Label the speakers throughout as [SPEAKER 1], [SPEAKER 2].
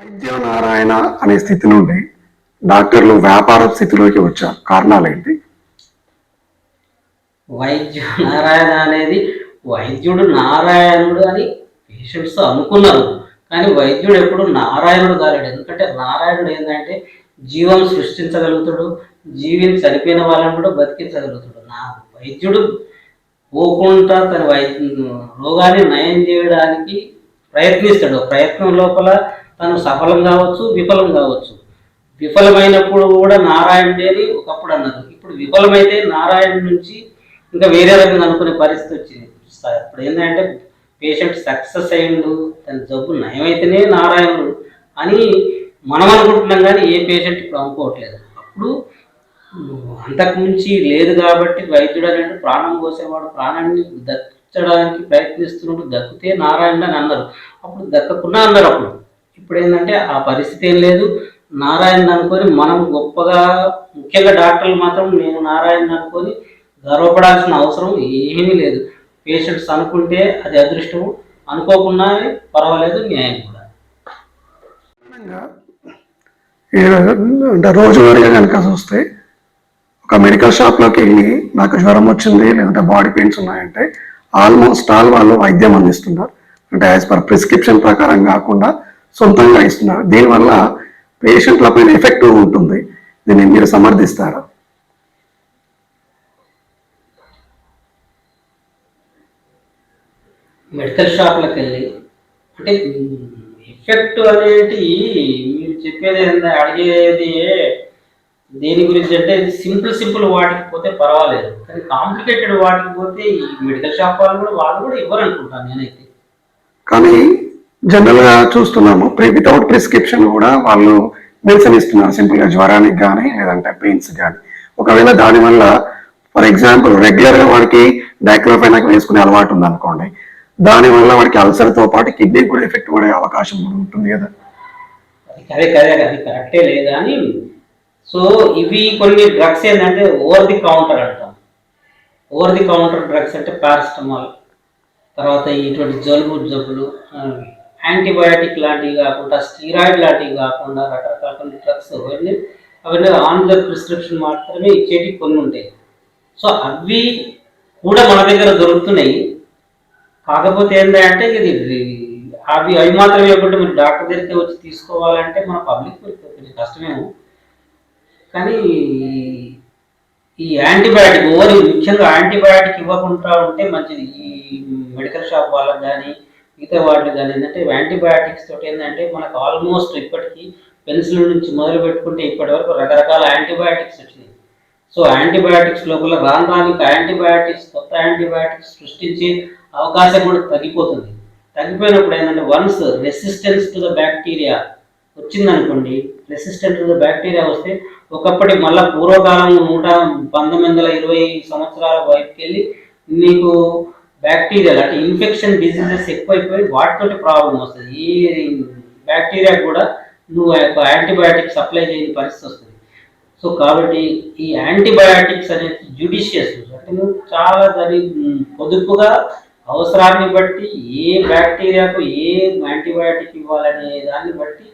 [SPEAKER 1] వైద్య నారాయణ అనే స్థితి నుండి డాక్టర్లు వ్యాపార స్థితిలోకి వచ్చారు కారణాలు ఏంటి
[SPEAKER 2] వైద్య నారాయణ అనేది వైద్యుడు నారాయణుడు అని పేషెంట్స్ అనుకున్నారు. కానీ వైద్యుడు ఎప్పుడు నారాయణుడు కాలేడు. ఎందుకంటే నారాయణుడు ఏంటంటే జీవం సృష్టించగలుగుతాడు జీవిని చనిపోయిన వాళ్ళని కూడా బతికించగలుగుతాడు. నా వైద్యుడు పోకుండా తన వై రోగాన్ని నయం చేయడానికి ప్రయత్నిస్తాడు. ప్రయత్నం లోపల తను సఫలం కావచ్చు విఫలం కావచ్చు. విఫలమైనప్పుడు కూడా నారాయణుడే అని ఒకప్పుడు అన్నారు ఇప్పుడు విఫలమైతే నారాయణ నుంచి ఇంకా వేరే రకంగా అనుకునే పరిస్థితి వచ్చింది. ఇప్పుడు ఏంటంటే పేషెంట్ సక్సెస్ అయ్యిండు తన జబ్బు నయమైతేనే నారాయణుడు అని మనం అనుకుంటున్నాం కానీ ఏ పేషెంట్ ఇప్పుడు అనుకోవట్లేదు. అప్పుడు అంతకుమించి లేదు కాబట్టి వైద్యుడు అనేది ప్రాణం పోసేవాడు ప్రాణాన్ని దక్కడానికి ప్రయత్నిస్తున్నాడు దక్కితే నారాయణ అని అన్నారు. అప్పుడు దక్కకుండా అన్నారు అప్పుడు. ఇప్పుడు ఏంటంటే ఆ పరిస్థితి ఏం లేదు. నారాయణ అనుకొని మనం గొప్పగా ముఖ్యంగా డాక్టర్లు మాత్రం నేను నారాయణ అనుకొని గర్వపడాల్సిన అవసరం ఏమీ లేదు. పేషెంట్స్ అనుకుంటే అది అదృష్టం అనుకోకుండా పర్వాలేదు న్యాయం కూడా.
[SPEAKER 1] అంటే రోజువారీగా కనుక చూస్తే ఒక మెడికల్ షాప్లోకి వెళ్ళి నాకు జ్వరం వచ్చింది లేదంటే బాడీ పెయిన్స్ ఉన్నాయంటే ఆల్మోస్ట్ ఆల్ వాళ్ళు వైద్యం అందిస్తున్నారు. అంటే యాజ్ పర్ ప్రిస్క్రిప్షన్ ప్రకారం కాకుండా సొంతంగా ఇస్తున్నారు. దీనివల్ల పేషెంట్ల పైన ఎఫెక్ట్ ఉంటుంది. దీన్ని మీరు సమర్థిస్తారా?
[SPEAKER 2] మెడికల్ షాప్లకు వెళ్ళి అంటే ఎఫెక్ట్ అనేది మీరు చెప్పేది అడిగేది దేని గురించి అంటే సింపుల్ సింపుల్ వాటికి పోతే పర్వాలేదు. కానీ కాంప్లికేటెడ్ వాటికి పోతే ఈ మెడికల్ షాప్ వాళ్ళు కూడా వాళ్ళు కూడా ఇవ్వరు అనుకుంటాను నేనైతే.
[SPEAKER 1] కానీ జనరల్గా చూస్తున్నాము. ప్రి వితౌట్ ప్రిస్క్రిప్షన్ కూడా వాళ్ళు మెడిసిన్ ఇస్తున్నారు. సింపుల్గా జ్వరానికి కానీ లేదంటే పెయిన్స్ కానీ ఒకవేళ దానివల్ల ఫర్ ఎగ్జాంపుల్ రెగ్యులర్గా వాడికి డైక్లోఫెనాక్ వేసుకునే అలవాటు ఉందనుకోండి దానివల్ల వాడికి అల్సర్తో పాటు కిడ్నీ కూడా ఎఫెక్ట్ పడే అవకాశం కూడా ఉంటుంది కదా.
[SPEAKER 2] అదే కదే అది కరెక్టే లేదు కానీ సో ఇవి కొన్ని డ్రగ్స్ ఏంటంటే ఓవర్ ది కౌంటర్ అంటాం. ఓవర్ ది కౌంటర్ డ్రగ్స్ అంటే పారాసిటమాల్ తర్వాత ఇటువంటి జలుబు జబ్బులు యాంటీబయాటిక్ లాంటివి కాకుండా స్టీరాయిడ్ లాంటివి కాకుండా రకరకాల కొన్ని డ్రగ్స్ అవన్నీ అవన్నీ ఆన్ ద ప్రిస్క్రిప్షన్ మాత్రమే ఇచ్చేటివి కొన్ని ఉంటాయి. సో అవి కూడా మన దగ్గర దొరుకుతున్నాయి. కాకపోతే ఏంటంటే ఇది అవి అవి మాత్రమే ఇవ్వకుండా మీరు డాక్టర్ దగ్గరికి వచ్చి తీసుకోవాలంటే మన పబ్లిక్ కొంచెం కష్టమేమో. కానీ ఈ యాంటీబయాటిక్ ఓవర్ ముఖ్యంగా యాంటీబయాటిక్ ఇవ్వకుండా ఉంటే మంచిది. ఈ మెడికల్ షాప్ వాళ్ళకి కానీ మిగతా వాటి కానీ ఏంటంటే యాంటీబయాటిక్స్ తోటి ఏంటంటే మనకు ఆల్మోస్ట్ ఇప్పటికీ పెన్సిల్ నుంచి మొదలు పెట్టుకుంటే ఇప్పటి వరకు రకరకాల యాంటీబయాటిక్స్ వచ్చినాయి. సో యాంటీబయాటిక్స్ లోపల రాను యాంటీబయాటిక్స్ కొత్త యాంటీబయాటిక్స్ సృష్టించే అవకాశం కూడా తగ్గిపోతుంది. తగ్గిపోయినప్పుడు ఏంటంటే once resistance to the bacteria వచ్చిందనుకోండి రెసిస్టెంట్ టు ద బ్యాక్టీరియా వస్తే ఒకప్పటి మళ్ళీ పూర్వకాలం నూట పంతొమ్మిది వందల ఇరవై సంవత్సరాల వైపుకి వెళ్ళి నీకు బ్యాక్టీరియా అంటే ఇన్ఫెక్షన్ డిసీజెస్ ఎక్కువైపోయి వాటితోటి ప్రాబ్లం వస్తుంది. ఈ బ్యాక్టీరియా కూడా నువ్వు యొక్క యాంటీబయాటిక్స్ సప్లై చేయని పరిస్థితి వస్తుంది. సో కాబట్టి ఈ యాంటీబయాటిక్స్ అనేది జుడిషియస్ అంటే నువ్వు చాలా దాని పొదుపుగా అవసరాన్ని బట్టి ఏ బ్యాక్టీరియాకు ఏ యాంటీబయాటిక్ ఇవ్వాలనే దాన్ని బట్టి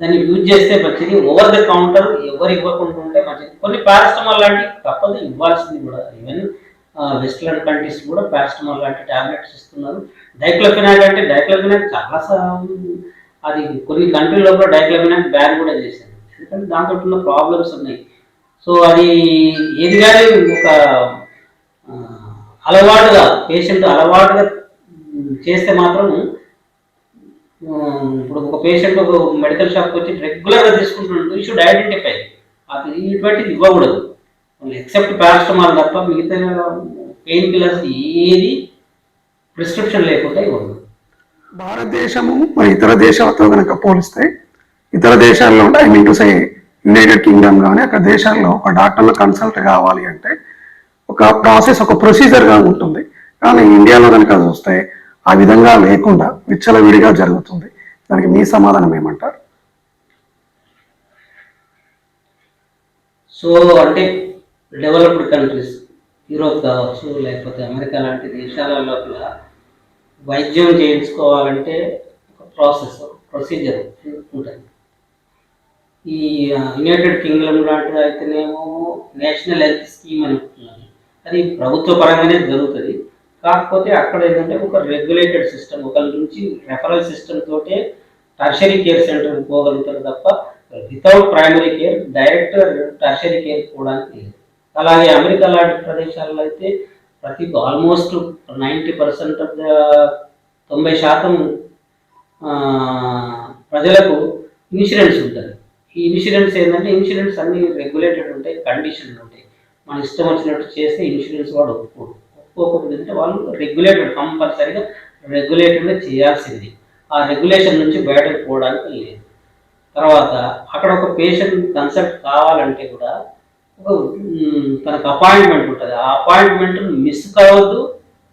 [SPEAKER 2] దాన్ని యూజ్ చేస్తే మంచిది. ఓవర్ ద కౌంటర్ ఎవరు ఇవ్వకుండా ఉంటే మంచిది. కొన్ని పారాస్టమాల్ లాంటివి తప్పదు ఇవ్వాల్సింది కూడా. ఈవెన్ వెస్టర్న్ కంట్రీస్ కూడా పారాస్టమాల్ లాంటి టాబ్లెట్స్ ఇస్తున్నారు. డైక్లోఫినాక్ అంటే డైక్లోఫినాక్ చాలా అది కొన్ని కంట్రీలో కూడా డైక్లోఫినాక్ బ్యాన్ కూడా చేశారు. ఎందుకంటే దాంతో ఉన్న ప్రాబ్లమ్స్ ఉన్నాయి. సో అది ఏది కానీ ఒక అలవాటుగా పేషెంట్ అలవాటుగా చేస్తే మాత్రం ఇప్పుడు ఒక పేషెంట్ ఒక మెడికల్ షాప్కి వచ్చి రెగ్యులర్గా తీసుకుంటున్నాడు యూ షుడ్ ఐడెంటిఫై అది ఇటువంటిది ఇవ్వకూడదు. ఎక్సెప్ట్ పారాస్టమాల్ తప్ప మిగతా పెయిన్ కిల్లర్స్ ఏది ప్రిస్క్రిప్షన్ లేకుండా ఇవ్వకూడదు
[SPEAKER 1] భారతదేశము మరి ఇతర దేశాలతో కనుక పోలిస్తే ఇతర దేశాల్లో I mean to say United Kingdom కానీ అక్కడ దేశాల్లో ఒక డాక్టర్లో కన్సల్ట్ కావాలి అంటే ఒక ప్రాసెస్ ఒక ప్రొసీజర్గా ఉంటుంది. కానీ ఇండియాలో కనుక చూస్తే ఆ విధంగా లేకుండా విచ్చలవిడిగా జరుగుతుంది. దానికి మీ సమాధానం ఏమంటారు?
[SPEAKER 2] సో అంటే డెవలప్డ్ కంట్రీస్ యూరోప్ కావచ్చు లేకపోతే అమెరికా లాంటి దేశాల లోపల వైద్యం చేయించుకోవాలంటే ఒక ప్రాసెస్ ఒక ప్రొసీజర్ ఉంటుంది. ఈ యునైటెడ్ కింగ్డమ్ లాంటిది అయితేనేమో నేషనల్ హెల్త్ స్కీమ్ అని ఉంటున్నది అది ప్రభుత్వ పరంగానే జరుగుతుంది. కాకపోతే అక్కడ ఏంటంటే ఒక రెగ్యులేటెడ్ సిస్టమ్ ఒకరి నుంచి రెఫరల్ సిస్టమ్ తోటే టర్షరీ కేర్ సెంటర్కి పోగలుగుతారు తప్ప without primary care direct tertiary care పోవడానికి లేదు. అలాగే అమెరికా లాంటి ప్రదేశాల్లో అయితే ప్రతి almost ninety percent of the తొంభై శాతం ప్రజలకు ఇన్సూరెన్స్ ఉంటుంది. ఈ ఇన్సూరెన్స్ ఏంటంటే ఇన్సూరెన్స్ అన్ని రెగ్యులేటెడ్ ఉంటాయి కండిషన్లు ఉంటాయి. మన ఇష్టం వచ్చినట్టు చేస్తే ఇన్సూరెన్స్ వాడు ఒప్పుకోడు. ఒప్పుకోకపోతే అంటే వాళ్ళు రెగ్యులేటెడ్ కంపల్సరీగా రెగ్యులేటెడ్గా చేయాల్సింది. ఆ రెగ్యులేషన్ నుంచి బయటకు పోవడానికి లేదు. తర్వాత అక్కడ ఒక పేషెంట్ కన్సల్ట్ కావాలంటే కూడా తనకు అపాయింట్మెంట్ ఉంటుంది. ఆ అపాయింట్మెంట్ మిస్ కావద్దు.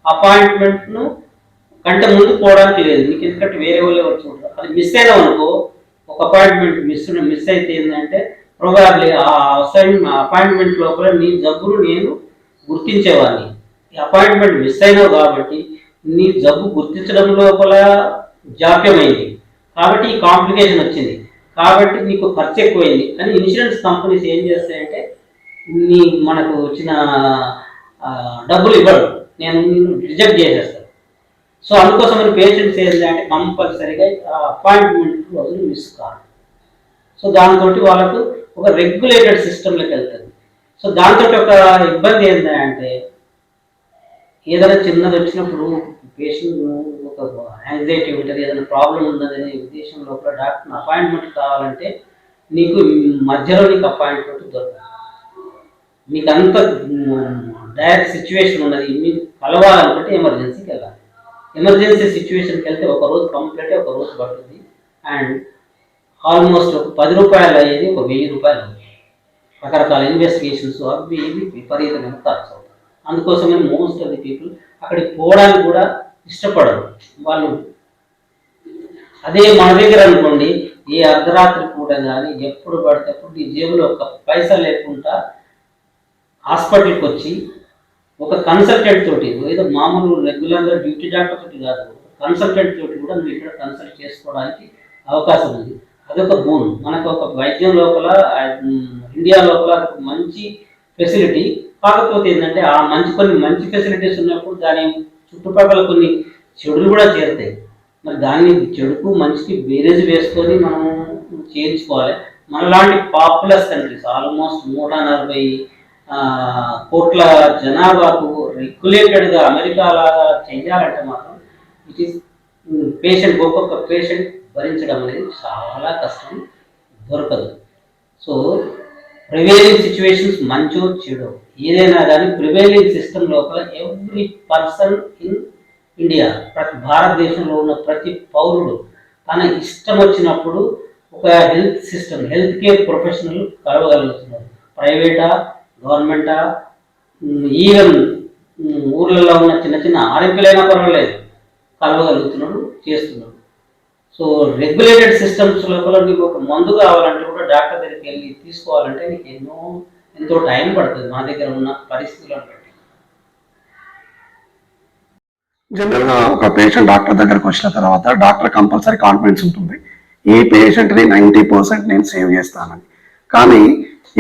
[SPEAKER 2] అపాయింట్మెంట్ను కంటే ముందు పోవడానికి లేదు. నీకు ఎందుకంటే వేరే వాళ్ళే వచ్చి ఉంటారు అది మిస్ అయినా అనుకో ఒక అపాయింట్మెంట్ మిస్ మిస్ అయితే ఏంటంటే ప్రోబాబ్లీ ఆ అసైన్ అపాయింట్మెంట్ లోపల నీ జబ్బును నేను గుర్తించేవాడిని. ఈ అపాయింట్మెంట్ మిస్ అయినావు కాబట్టి నీ జబ్బు గుర్తించడం లోపల జాప్యమైంది. కాబట్టి ఈ కాంప్లికేషన్ వచ్చింది. కాబట్టి నీకు ఖర్చు ఎక్కువైంది. కానీ ఇన్సూరెన్స్ కంపెనీస్ ఏం చేస్తాయంటే నీ మనకు వచ్చిన డబ్బులు ఇవ్వడు. నేను రిజెక్ట్ చేసేస్తాను సో అందుకోసం పేషెంట్స్ ఏంటంటే కంపల్సరీగా అపాయింట్మెంట్ రోజులు మిస్ కాదు సో దాంతో వాళ్ళకు ఒక రెగ్యులేటెడ్ సిస్టంలోకి వెళ్తుంది. సో దాంతో ఒక ఇబ్బంది ఏంటంటే ఏదైనా చిన్నది వచ్చినప్పుడు పేషెంట్ ఒక యాంగ్జైటీ ఉంటుంది ఏదైనా ప్రాబ్లం ఉన్నదనే ఉద్దేశం లోపల డాక్టర్ అపాయింట్మెంట్ కావాలంటే నీకు మధ్యలో నీకు అపాయింట్మెంట్ దొరకదు మీకు అంత డైరెక్ట్ సిచ్యువేషన్ ఉన్నది. మీకు కలవాలనుకుంటే ఎమర్జెన్సీకి వెళ్ళాలి. ఎమర్జెన్సీ సిచ్యువేషన్కి వెళ్తే ఒక రోజు కంప్లీట్ ఒక రోజు పడుతుంది. అండ్ ఆల్మోస్ట్ ఒక పది రూపాయలు అయ్యేది ఒక వెయ్యి రూపాయలు అవుతుంది. రకరకాల ఇన్వెస్టిగేషన్స్ అవి ఇవి విపరీతమైన ఖర్చు అవుతాయి. అందుకోసమే మోస్ట్ ఆఫ్ ది పీపుల్ అక్కడికి పోవడానికి కూడా ఇష్టపడరు. వాళ్ళు అదే మన దగ్గర అనుకోండి ఏ అర్ధరాత్రి పూట కానీ ఎప్పుడు పడితే అప్పుడు నీ జేబులో ఒక పైసా లేకుండా హాస్పిటల్కి వచ్చి ఒక కన్సల్టెంట్ తోటి ఏదో మామూలు రెగ్యులర్గా డ్యూటీ డాక్టర్ తోటి కాదు కన్సల్టెంట్ తోటి కూడా నువ్వు ఇక్కడ కన్సల్ట్ చేసుకోవడానికి అవకాశం ఉంది. అదొక బోన్ మనకు ఒక వైద్యం లోపల ఇండియా లోపల మంచి ఫెసిలిటీ. కాకపోతే ఏంటంటే ఆ మంచి కొన్ని మంచి ఫెసిలిటీస్ ఉన్నప్పుడు దాని చుట్టుపక్కల కొన్ని చెడులు కూడా చేరుతాయి. మరి దాన్ని చెడుకు మంచికి బేరేజ్ వేసుకొని మనం చేయించుకోవాలి. మనలాంటి పాపులర్ కంట్రీస్ ఆల్మోస్ట్ నూట నలభై కోట్ల జనాభాకు రెగ్యులేటెడ్గా అమెరికా లాగా చెయ్యాలంటే మాత్రం ఇట్ ఈస్ పేషెంట్ ఒక్కొక్క పేషెంట్ భరించడం అనేది చాలా కష్టం దొరకదు. సో ప్రివైలింగ్ సిచ్యువేషన్స్ మంచో చెడో. ఏదైనా కానీ ప్రివైలింగ్ సిస్టమ్ లోపల ఎవ్రీ పర్సన్ ఇన్ ఇండియా ప్రతి భారతదేశంలో ఉన్న ప్రతి పౌరుడు తన ఇష్టం వచ్చినప్పుడు ఒక health system health care professional కలవగలుగుతున్నారు ప్రైవేటా గవర్నమెంట్ ఈవెన్ ఊర్లలో ఉన్న చిన్న చిన్న ఆరింపులైనా పర్వాలేదు. కలవగలుగుతున్నాడు చేస్తున్నాడు. సో రెగ్యులేటెడ్ సిస్టమ్స్ లోపల నీకు ఒక మందు కావాలంటే కూడా డాక్టర్ దగ్గరికి వెళ్ళి తీసుకోవాలంటే నీకు ఎన్నో ఎంతో టైం పడుతుంది మా దగ్గర ఉన్న పరిస్థితులను బట్టి.
[SPEAKER 1] జనరల్గా ఒక పేషెంట్ డాక్టర్ దగ్గరకు వచ్చిన తర్వాత డాక్టర్ కంపల్సరీ కాన్ఫిడెన్స్ ఉంటుంది. ఈ పేషెంట్ని నైంటీ పర్సెంట్ నేను సేవ్ చేస్తానని. కానీ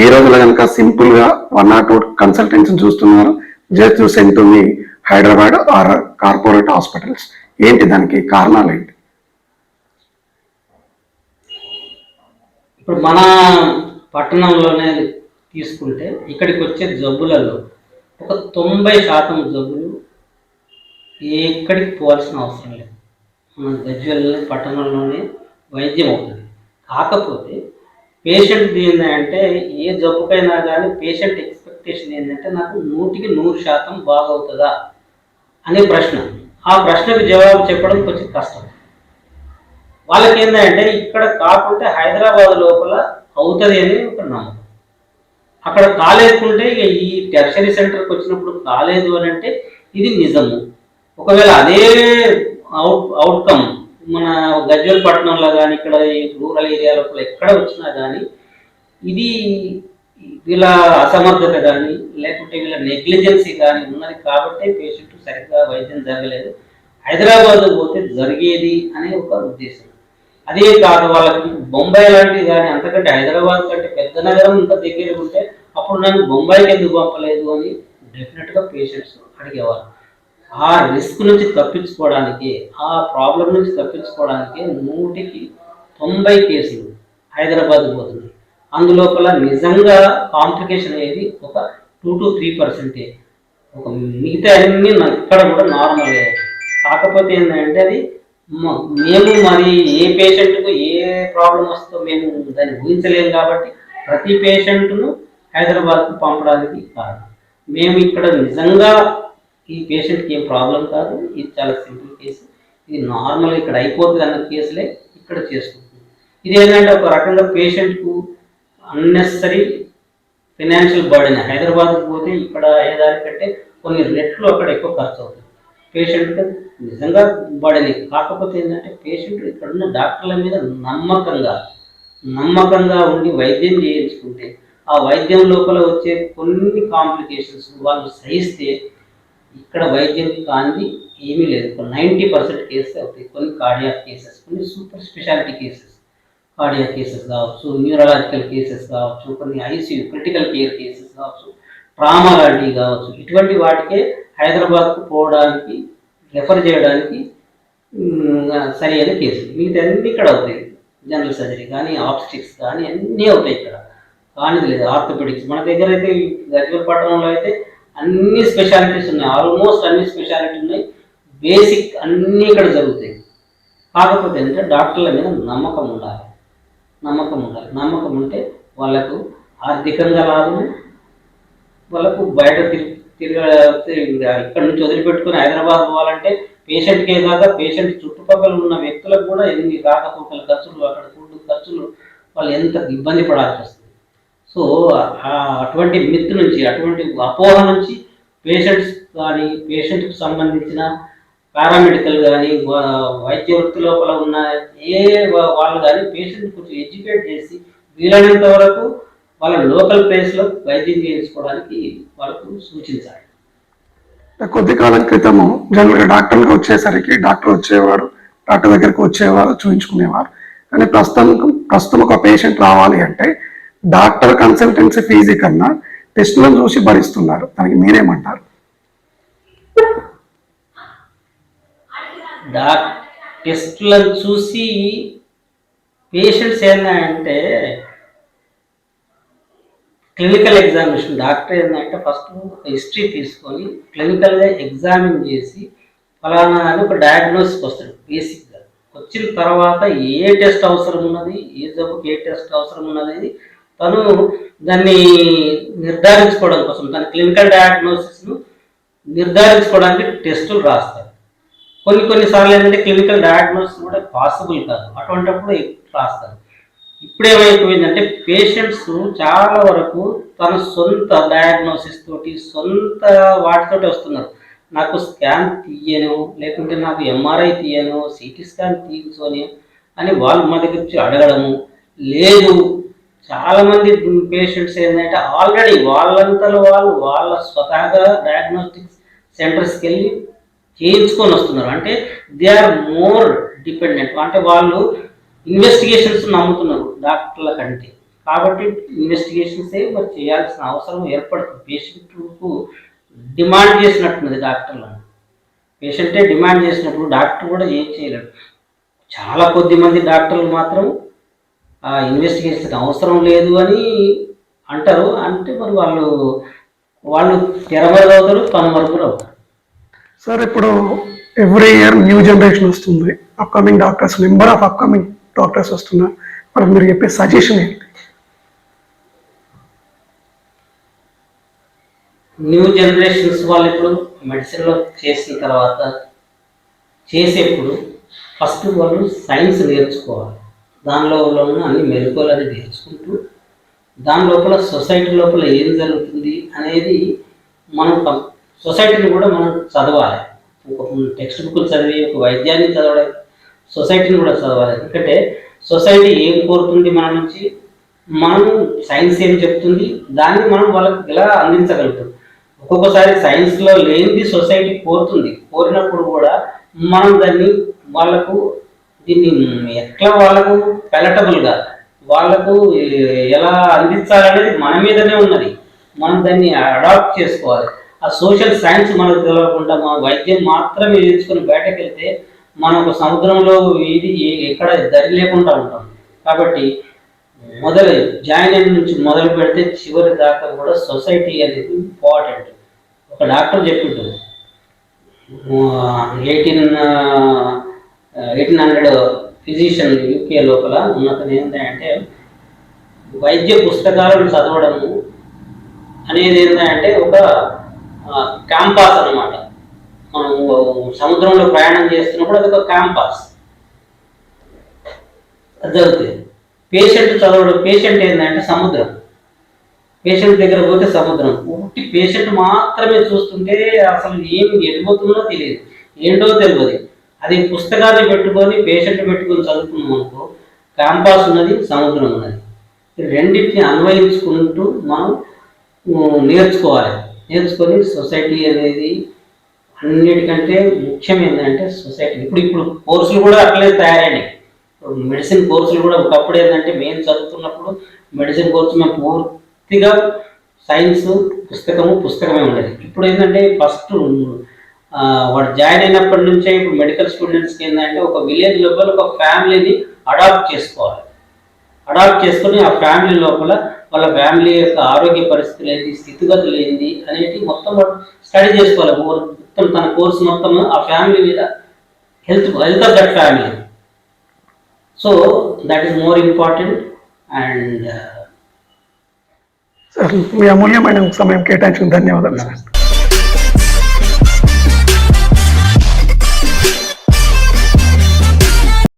[SPEAKER 1] ఈ రోజులో కనుక సింపుల్గా వన్ నాట్ టూ కన్సల్టెంట్స్ చూస్తున్నారు. Just to send to me Hyderabad or corporate hospitals. ఏంటి దానికి కారణాలు ఏంటి?
[SPEAKER 2] ఇప్పుడు మన పట్టణంలోనే తీసుకుంటే ఇక్కడికి వచ్చే జబ్బులలో ఒక తొంభై శాతం జబ్బులు ఎక్కడికి పోవాల్సిన అవసరం లేదు. మన గజ్వెల్ పట్టణంలోనే వైద్యం అవుతుంది. కాకపోతే పేషెంట్ ఏంటంటే ఏ జబ్బుకైనా కానీ పేషెంట్ ఎక్స్పెక్టేషన్ ఏంటంటే నాకు నూటికి నూరు శాతం బాగవుతుందా అనే ప్రశ్న. ఆ ప్రశ్నకు జవాబు చెప్పడం కొంచెం కష్టం. వాళ్ళకి ఏంటంటే ఇక్కడ కాకుంటే హైదరాబాద్ లోపల అవుతుంది అని ఒక నమ్మకం. అక్కడ కాలేదుకుంటే ఇక ఈ టెర్షరీ సెంటర్కి వచ్చినప్పుడు కాలేదు అని అంటే ఇది నిజము. ఒకవేళ అదే అవుట్ అవుట్కమ్ మన గజ్వల్ పట్టణంలో కానీ ఇక్కడ ఈ రూరల్ ఏరియా లోపల ఎక్కడ వచ్చినా కానీ ఇది వీళ్ళ అసమర్థత కానీ లేకుంటే వీళ్ళ నెగ్లిజెన్సీ కానీ ఉన్నది కాబట్టి పేషెంట్ సరిగ్గా వైద్యం జరగలేదు. హైదరాబాద్ పోతే జరిగేది అనే ఒక ఉద్దేశం. అదే కాదు వాళ్ళకి బొంబాయి లాంటిది కానీ అంతకంటే హైదరాబాద్ కంటే పెద్ద నగరం ఇంత దగ్గర ఉంటే అప్పుడు నన్ను బొంబాయికి ఎందుకు పంపలేదు అని డెఫినెట్గా పేషెంట్స్ అడిగేవారు ఆ రిస్క్ నుంచి తప్పించుకోవడానికి ఆ ప్రాబ్లం నుంచి తప్పించుకోవడానికి నూటికి తొంభై కేసులు హైదరాబాద్ పోతుంది. అందులోపల నిజంగా కాంప్లికేషన్ అనేది ఒక టూ టు త్రీ పర్సెంటే. ఒక మిగతా అన్ని ఇక్కడ కూడా నార్మల్ కాకపోతే ఏంటంటే అది మేము మరి ఏ పేషెంట్కు ఏ ప్రాబ్లం వస్తుందో మేము దాన్ని ఊహించలేము కాబట్టి ప్రతి పేషెంట్ను హైదరాబాద్కు పంపడానికి కారణం మేము ఇక్కడ నిజంగా ఈ పేషెంట్కి ఏం ప్రాబ్లం కాదు. ఇది చాలా సింపుల్ కేసు ఇది నార్మల్ ఇక్కడ అయిపోతుంది అన్న కేసులే ఇక్కడ చేసుకుంటుంది. ఇది ఏంటంటే ఒక రకంగా పేషెంట్కు అన్నెసరీ ఫినాన్షియల్ బర్డెన్ హైదరాబాద్కి పోతే ఇక్కడ అయ్యేదానికంటే కొన్ని రెట్లు అక్కడ ఎక్కువ ఖర్చు అవుతుంది. పేషెంట్కి నిజంగా బర్డెన్ కాకపోతే ఏంటంటే పేషెంట్ ఇక్కడ ఉన్న డాక్టర్ల మీద నమ్మకంగా నమ్మకంగా ఉండి వైద్యం చేయించుకుంటే ఆ వైద్యం లోపల వచ్చే కొన్ని కాంప్లికేషన్స్ వాళ్ళు సహిస్తే ఇక్కడ వైద్యం కానిది ఏమీ లేదు. నైంటీ పర్సెంట్ కేసెస్ అవుతాయి కొన్ని కార్డియాక్ కేసెస్ కొన్ని super speciality cases cardiac cases కావచ్చు న్యూరలాజికల్ కేసెస్ కావచ్చు కొన్ని ఐసీయూ క్రిటికల్ కేర్ కేసెస్ కావచ్చు ట్రామా లాంటివి కావచ్చు. ఇటువంటి వాటికే హైదరాబాద్కు పోవడానికి రెఫర్ చేయడానికి సరి అయిన కేసులు మిగతా ఇక్కడ అవుతాయి. జనరల్ సర్జరీ కానీ ఆప్స్టిక్స్ కానీ అన్నీ అవుతాయి ఇక్కడ. కానీ లేదు. ఆర్థోపెడిక్స్ మన దగ్గర అయితే గజ్వల్ పట్టణంలో అయితే అన్ని స్పెషాలిటీస్ ఉన్నాయి. ఆల్మోస్ట్ అన్ని స్పెషాలిటీ ఉన్నాయి. బేసిక్ అన్నీ ఇక్కడ జరుగుతాయి. కాకపోతే ఏంటంటే డాక్టర్ల మీద నమ్మకం ఉండాలి. నమ్మకం ఉండాలి. నమ్మకం ఉంటే వాళ్ళకు ఆర్థికంగా లాభము వాళ్ళకు బయట తిరిగి తిరగ ఇక్కడ నుంచి వదిలిపెట్టుకుని హైదరాబాద్ పోవాలంటే పేషెంట్కే కాక పేషెంట్ చుట్టుపక్కల ఉన్న వ్యక్తులకు కూడా ఎన్ని రాకపోకల ఖర్చులు అక్కడ ఫుడ్ ఖర్చులు వాళ్ళు ఎంత ఇబ్బంది పడాల్సి వస్తుంది. సో ఆ- అటువంటి మిత్ నుంచి అటువంటి అపోహ నుంచి పేషెంట్స్ కానీ పేషెంట్కి సంబంధించిన పారామెడికల్ కానీ వైద్య వృత్తి లోపల ఉన్న ఏ వాళ్ళు కానీ పేషెంట్ కొంచెం ఎడ్యుకేట్ చేసి వీలైనంత వరకు వాళ్ళ లోకల్ ప్లేస్లో వైద్యం చేయించుకోవడానికి వాళ్ళకు సూచించాలి.
[SPEAKER 1] కొద్ది కాలం క్రితము జనరల్గా డాక్టర్లకు వచ్చేసరికి డాక్టర్ వచ్చేవారు డాక్టర్ దగ్గరకు వచ్చేవారు చూపించుకునేవారు కానీ ప్రస్తుతం ప్రస్తుతం ఒక పేషెంట్ రావాలి అంటే డాక్టర్ కన్సల్టెన్సీ ఫీజు కన్నా టెస్టులను చూసి భరిస్తున్నారు. దానికి మీరేమంటారు?
[SPEAKER 2] టెస్టులను చూసి పేషెంట్స్ ఏంటంటే క్లినికల్ ఎగ్జామినేషన్. డాక్టర్ ఏంటంటే ఫస్ట్ హిస్టరీ తీసుకొని క్లినికల్గా ఎగ్జామిన్ చేసి ఫలానా అని ఒక డయాగ్నోసిస్ వస్తాడు బేసిక్గా. వచ్చిన తర్వాత ఏ టెస్ట్ అవసరం ఉన్నది? ఏ జబ్బుకి ఏ టెస్ట్ అవసరం ఉన్నది? తను దాన్ని నిర్ధారించుకోవడం కోసం తన క్లినికల్ డయాగ్నోసిస్ను నిర్ధారించుకోవడానికి టెస్టులు రాస్తారు కొన్ని కొన్నిసార్లు ఏంటంటే క్లినికల్ డయాగ్నోసిస్ కూడా పాసిబుల్ కాదు. అటువంటిప్పుడు రాస్తారు ఇప్పుడు ఏమైపోయిందంటే పేషెంట్స్ చాలా వరకు తన సొంత డయాగ్నోసిస్ తోటి సొంత వాటితోటి వస్తున్నారు. నాకు స్కాన్ తీయను లేకుంటే నాకు ఎంఆర్ఐ తీయను సిటీ స్కాన్ తీయించని అని వాళ్ళు మా దగ్గర వచ్చి అడగడము. లేదు చాలామంది పేషెంట్స్ ఏంటంటే ఆల్రెడీ వాళ్ళంతలో వాళ్ళు వాళ్ళ స్వతహాగా డయాగ్నోస్టిక్స్ సెంటర్స్కి వెళ్ళి చేయించుకొని వస్తున్నారు. అంటే దే ఆర్ మోర్ డిపెండెంట్ అంటే వాళ్ళు ఇన్వెస్టిగేషన్స్ నమ్ముతున్నారు డాక్టర్ల కంటే. కాబట్టి ఇన్వెస్టిగేషన్సే మరి చేయాల్సిన అవసరం ఏర్పడుతుంది. పేషెంట్కు డిమాండ్ చేసినట్టున్నది డాక్టర్లను. పేషెంటే డిమాండ్ చేసినప్పుడు డాక్టర్ కూడా ఏం చేయలేడు. చాలా కొద్ది మంది డాక్టర్లు మాత్రం ఇన్వెస్టిగేషన్ అవసరం లేదు అని అంటారు. అంటే మరి వాళ్ళు వాళ్ళు తెర మీద అవుతారు. పని వరకు అవుతారు
[SPEAKER 1] సార్ ఇప్పుడు ఎవ్రీ ఇయర్ న్యూ జనరేషన్ వస్తుంది. Upcoming doctors number of upcoming doctors వస్తున్నారు మరి మీరు చెప్పే సజెషన్ ఏంటి?
[SPEAKER 2] న్యూ జనరేషన్స్ వాళ్ళు ఇప్పుడు మెడిసిన్లో చేసిన తర్వాత చేసేప్పుడు ఫస్ట్ వాళ్ళు సైన్స్ నేర్చుకోవాలి. దానిలో ఉన్న అన్ని మెలకువలు అది నేర్చుకుంటూ దాని లోపల సొసైటీ లోపల ఏం జరుగుతుంది అనేది మనం సొసైటీని కూడా మనం చదవాలి. ఒక టెక్స్ట్ బుక్ చదివి ఒక వైద్యాన్ని చదవడం సొసైటీని కూడా చదవాలి. ఎందుకంటే సొసైటీ ఏం కోరుతుంది మన నుంచి? మనం సైన్స్ ఏం చెప్తుంది? దాన్ని మనం వాళ్ళకి ఎలా అందించగలుగుతాం? ఒక్కొక్కసారి సైన్స్లో లేనిది సొసైటీ కోరుతుంది. కోరినప్పుడు కూడా మనం దాన్ని వాళ్ళకు దీన్ని ఎట్లా వాళ్ళకు పెలటబుల్గా వాళ్ళకు ఎలా అందించాలనేది మన మీదనే ఉన్నది. మనం దాన్ని అడాప్ట్ చేసుకోవాలి. ఆ సోషల్ సైన్స్ మనకు తెలవకుండా మన వైద్యం మాత్రమే నేర్చుకుని బయటకు వెళ్తే మనం ఒక సముద్రంలో ఇది ఎక్కడ దరి లేకుండా ఉంటాం. కాబట్టి మొదలు జాయిన్ అయిన నుంచి మొదలు పెడితే చివరి దాకా కూడా సొసైటీ అనేది ఇంపార్టెంట్ ఒక డాక్టర్ చెప్పిండు eighteen eighteen hundred physician UK లోపల ఉన్నతది ఏంటంటే వైద్య పుస్తకాలను చదవడము అనేది ఏంటంటే ఒక క్యాంపాస్ అన్నమాట. మనం సముద్రంలో ప్రయాణం చేస్తున్నప్పుడు అది ఒక క్యాంపాస్ అది జరుగుతుంది. పేషెంట్ చదవడం పేషెంట్ ఏంటంటే సముద్రం. పేషెంట్ దగ్గర పోతే సముద్రం. ఉట్టి పేషెంట్ మాత్రమే చూస్తుంటే అసలు ఏం ఎడిపోతుందో తెలియదు. ఏంటో తెలియదు. అది పుస్తకాన్ని పెట్టుకొని పేషెంట్ పెట్టుకొని చదువుకున్నాం అనుకో క్యాంపాస్ ఉన్నది సముద్రం ఉన్నది. రెండింటిని అన్వయించుకుంటూ మనం నేర్చుకోవాలి. నేర్చుకొని సొసైటీ అనేది అన్నిటికంటే ముఖ్యం ఏంటంటే సొసైటీ ఇప్పుడు ఇప్పుడు కోర్సులు కూడా అట్లే తయారైనాయి. మెడిసిన్ కోర్సులు కూడా ఒకప్పుడు ఏంటంటే మేము చదువుతున్నప్పుడు మెడిసిన్ కోర్సు మేము పూర్తిగా సైన్స్ పుస్తకము పుస్తకమే ఉండేది. ఇప్పుడు ఏంటంటే ఫస్ట్ వాడు జాయిన్ అయినప్పటి నుంచే ఇప్పుడు మెడికల్ స్టూడెంట్స్కి ఏంటంటే ఒక విలేజ్ లోపల ఒక ఫ్యామిలీని అడాప్ట్ చేసుకోవాలి. అడాప్ట్ చేసుకుని ఆ ఫ్యామిలీ లోపల వాళ్ళ ఫ్యామిలీ యొక్క ఆరోగ్య పరిస్థితులు ఏంటి స్థితిగతులు ఏంటి అనేది మొత్తం వాడు స్టడీ చేసుకోవాలి. మొత్తం తన కోర్సు మొత్తం ఆ ఫ్యామిలీ మీద health health of that family. So that is more important and
[SPEAKER 1] sir మీ అమూల్యమైన సమయం కేటాయించిన ధన్యవాదాలు సార్.